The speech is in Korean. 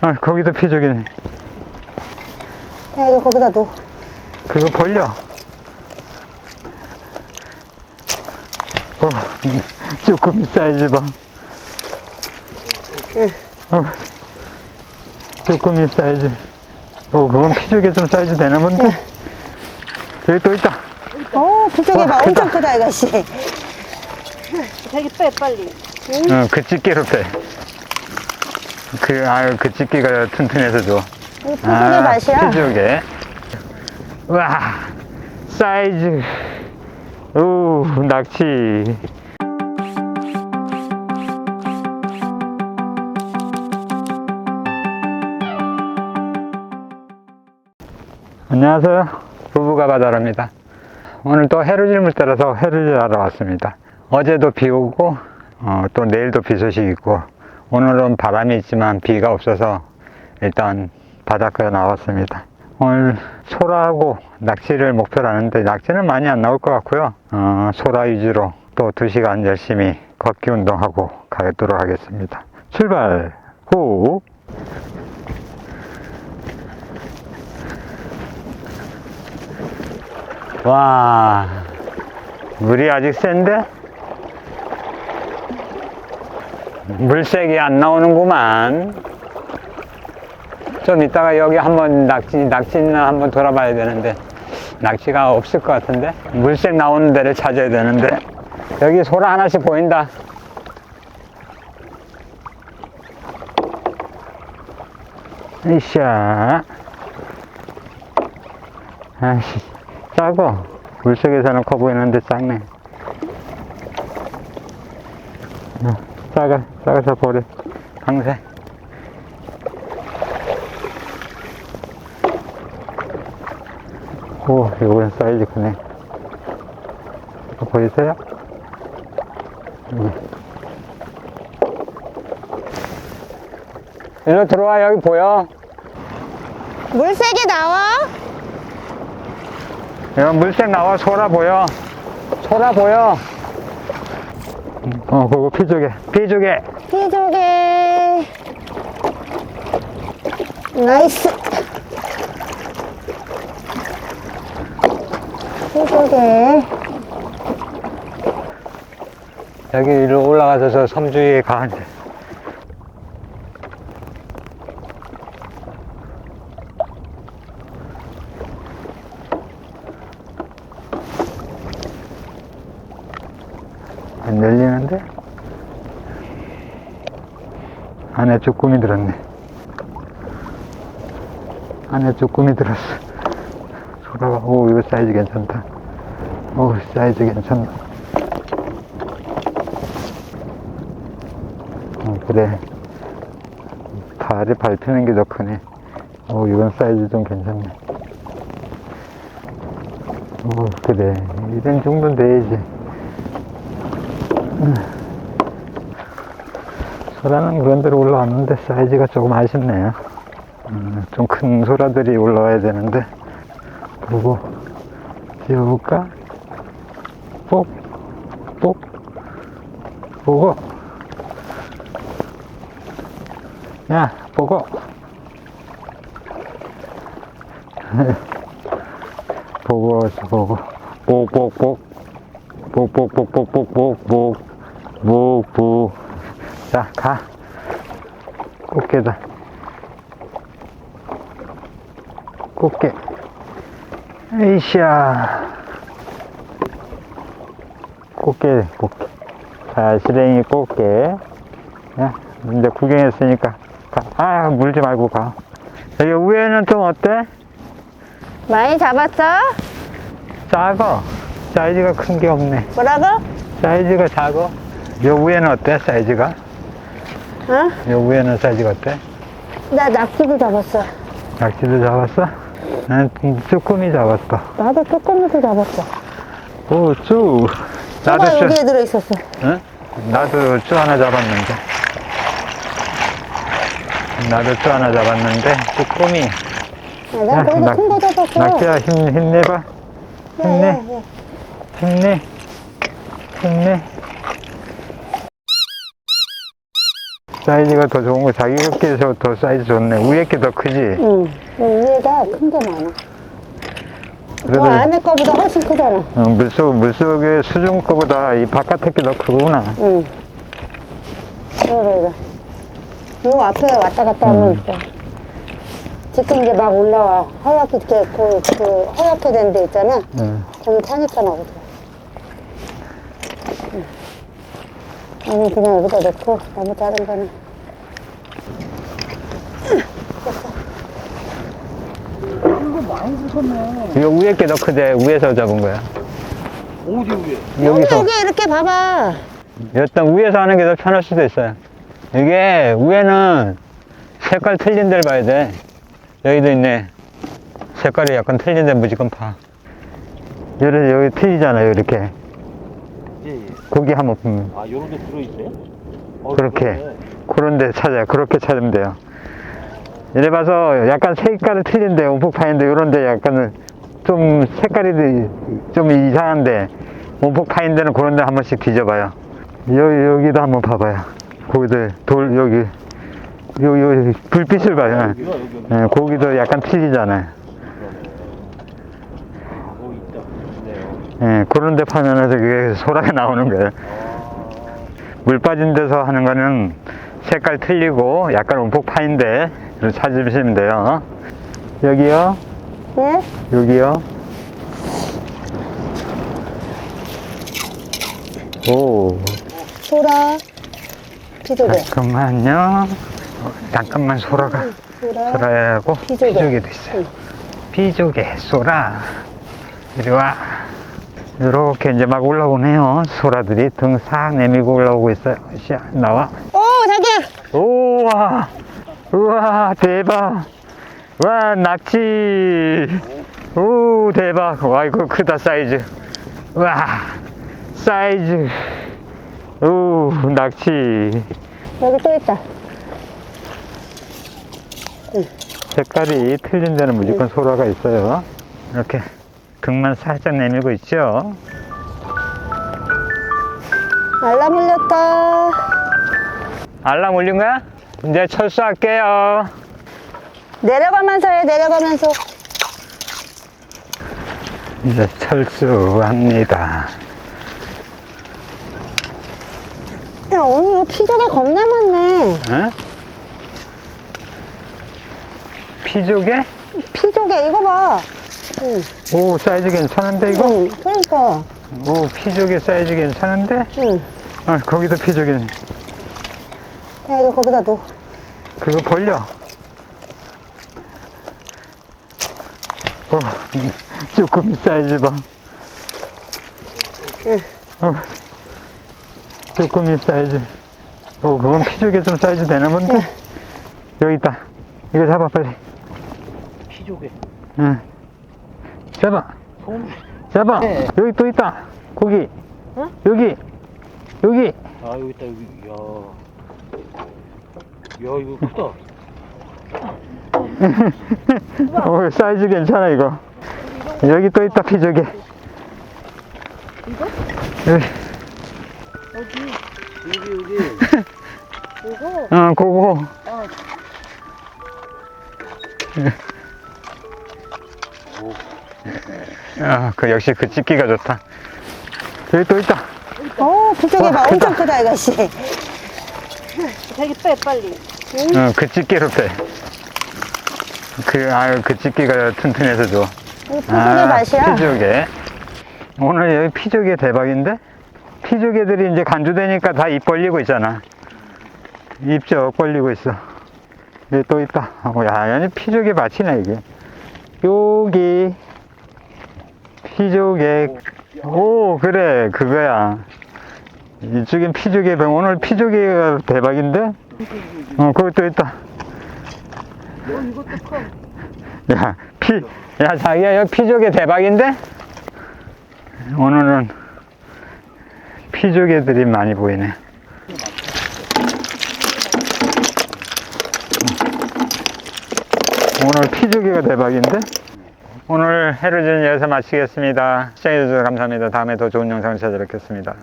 아, 거기도 피조개네. 야, 이거 거기다 놓. 그거 벌려. 어, 조금 사이즈 봐. 어, 조금 사이즈. 어, 그건 피조개 좀 사이즈 되나 본데? 여기 또 있다. 어, 그쪽에 와, 봐. 엄청 크다. 이것이. 저기 빼 빨리. 어, 그 집게로 빼. 그, 아유, 그 집게가 튼튼해서 좋아. 이 피조개 맛이야. 아, 피조개. 와, 사이즈. 오, 낙지. 안녕하세요. 부부가 바다랍니다. 오늘 또 해루질물 따라서 해루질 하러 왔습니다. 어제도 비 오고, 어, 또 내일도 비 소식 있고, 오늘은 바람이 있지만 비가 없어서 일단 바닷가에 나왔습니다. 오늘 소라하고 낚시를 목표로 하는데 낙지는 많이 안 나올 것 같고요. 어, 소라 위주로 또 2시간 열심히 걷기 운동하고 가도록 하겠습니다. 출발! 후! 와, 물이 아직 센데? 물색이 안 나오는구만. 좀 이따가 여기 한번 낙지, 낙지는 한번 돌아봐야 되는데, 낙지가 없을 것 같은데? 물색 나오는 데를 찾아야 되는데, 여기 소라 하나씩 보인다. 이샤. 아이씨, 작어. 물속에서는 커 보이는데 작네. 어, 작아, 작아서 버려. 강새. 오, 이거는 사이즈 크네. 이거 보이세요? 음. 일로 들어와, 여기 보여. 물색이 나와? 야, 물색 나와, 소라 보여. 소라 보여. 어, 그거 피조개. 피조개. 피조개. 나이스. 피조개. 여기 위로 올라가서 저 섬주위에 가. 이제. 안 열리는데? 안에 쭈꾸미 들었네. 안에 쭈꾸미 들었어. 소라가, 오, 이거 사이즈 괜찮다. 오, 사이즈 괜찮다. 어, 그래. 다리 밟히는 게 더 크네. 오, 이건 사이즈 좀 괜찮네. 오, 그래. 이런 정도는 돼야지. 음. 소라는 그런 데로 올라왔는데 사이즈가 조금 아쉽네요. 음, 좀큰 소라들이 올라와야 되는데. 보고, 지어볼까? 뽁, 뽁, 보고. 야, 보고. 보고, 보고. 뽁뽁뽁. 뽁뽁뽁뽁뽁뽁뽁. 묵부. 자, 가. 꽃게다. 꽃게. 에이샤. 꽃게, 꽃게. 자, 실행이 꽃게. 야, 이제 구경했으니까. 가. 아, 물지 말고 가. 여기 위에는 좀 어때? 많이 잡았어? 작어. 사이즈가 큰 게 없네. 뭐라고? 사이즈가 작어. 요 위에는 어때? 사이즈가? 어? 요 위에는 사이즈가 어때? 나 낙지도 잡았어. 낙지도 잡았어? 난 쭈꾸미 잡았어. 나도 쪼꼬미도 잡았어. 오, 쭈. 나도 쭈. 여기에 들어있었어. 응? 나도 쭈 하나 잡았는데. 나도 쭈 하나 잡았는데, 쭈꾸미. 야, 나 그래도 낙- 큰거 잡았어. 낙지야, 힘, 힘내봐. 힘내. 야, 야, 야. 힘내. 힘내. 사이즈가 더 좋은 거 자기가 끼서 더 사이즈 좋네. 위에 게 더 크지? 응. 위에가 큰 게 많아. 그래도 저 안에 거보다 훨씬 크잖아. 어, 물속, 물속의 수중 거보다 이 바깥에 게 더 크구나. 응. 그래, 그래. 요 앞에 왔다 갔다 하면 있어. 지금 이제 막 올라와. 하얗게, 이렇게, 그, 그, 하얗게 된 데 있잖아. 네. 거기 타니까 나오더라. 아니, 그냥 여기다 넣고, 너무 작은 거는. 이거 위에 게더 크대. 위에서 잡은 거야. 어디 위에? 여기서. 여기 이렇게 봐봐. 일단 위에서 하는 게 더 편할 수도 있어요. 이게 위에는 색깔 틀린 데를 봐야 돼. 여기도 있네. 색깔이 약간 틀린 데 무조건 파. 여기, 여기 틀리잖아요, 이렇게. 고기 한번 보면. 아, 요런 데 들어있어요? 어, 그렇게. 그러네. 그런 데 찾아요. 그렇게 찾으면 돼요. 이래 봐서 약간 색깔이 틀린데, 움푹 파인데, 이런 데 약간 좀 색깔이 좀 이상한데, 움푹 파인 데는 그런 데 한 번씩 뒤져봐요. 여기, 여기도 한번 봐봐요. 거기도 돌, 여기, 요, 요, 불빛을 봐요. 여기가 여기 여기. 예, 거기도 약간 틀리잖아요. 뭐 있다. 있네요. 예, 그런 데 파면은 그게 소라가 나오는 거예요. 물 빠진 데서 하는 거는 색깔 틀리고 약간 움푹 파인데 찾으시면 돼요. 여기요, 네? 여기요. 오, 소라. 피조개. 잠깐만요. 어, 잠깐만 소라가 소라. 소라하고 피조개. 피조개도 있어요. 응. 피조개, 소라. 이리 와. 이렇게 이제 막 올라오네요. 소라들이 등 싹 내밀고 올라오고 있어요. 샤, 나와. 오, 자기야! 우와, 우와, 대박. 와, 낙지. 오, 대박. 와, 이거 크다, 사이즈. 와, 사이즈. 오, 낙지. 여기 또 있다. 색깔이 틀린 데는 무조건 소라가 있어요. 이렇게 등만 살짝 내밀고 있죠. 알람 울렸다. 알람 울린 거야? 이제 철수할게요. 내려가면서 해, 내려가면서. 이제 철수합니다. 야, 오늘 이거 피조개 겁나 많네. 어? 피조개? 피조개, 이거 봐. 응, 오, 사이즈 괜찮은데, 이거? 응, 그러니까. 오, 피조개 사이즈 괜찮은데? 응. 아, 거기도 피조개. 야, 이거 거기다 놓. 그거 벌려. 어, 조금 사이즈 봐. 응. 어, 조금 사이즈. 어, 그건 피조개 좀 사이즈 되나 본데? 여기 있다. 이거 잡아, 빨리. 피조개. 응. 잡아. 손. 잡아. 네. 여기 또 있다. 고기. 어? 여기. 여기. 아, 여기 있다, 여기. 야. 야, 이거 크다. 어, 사이즈 괜찮아, 이거. 여기 또 있다, 피조개. 이거? 여기. 여기, 여기. 이거? 어, 그거. 아, 그 역시 그 찍기가 좋다. 여기 또 있다. 어, 피조개 와, 봐. 크다. 엄청 크다, 이것이. 자기 빼, 빨리. 어, 그 집게로 빼. 그, 아유, 그 집게가 튼튼해서 좋아. 이 피조개 맛이야. 아, 피조개. 오늘 여기 피조개 대박인데? 피조개들이 이제 간주되니까 다 입 벌리고 있잖아. 입쩍 벌리고 있어. 여기 또 있다. 어, 야, 아니, 피조개 맛이네, 이게. 여기. 피조개. 오, 그래, 그거야. 이쪽엔 피조개 병. 오늘 피조개가 대박인데? 어, 또 있다. 야, 피, 야, 자기야, 여기 피조개 대박인데? 오늘은 피조개들이 많이 보이네. 오늘 피조개가 대박인데? 오늘 해루진 여기서 마치겠습니다. 시청해주셔서 감사합니다. 다음에 더 좋은 영상을 찾아뵙겠습니다.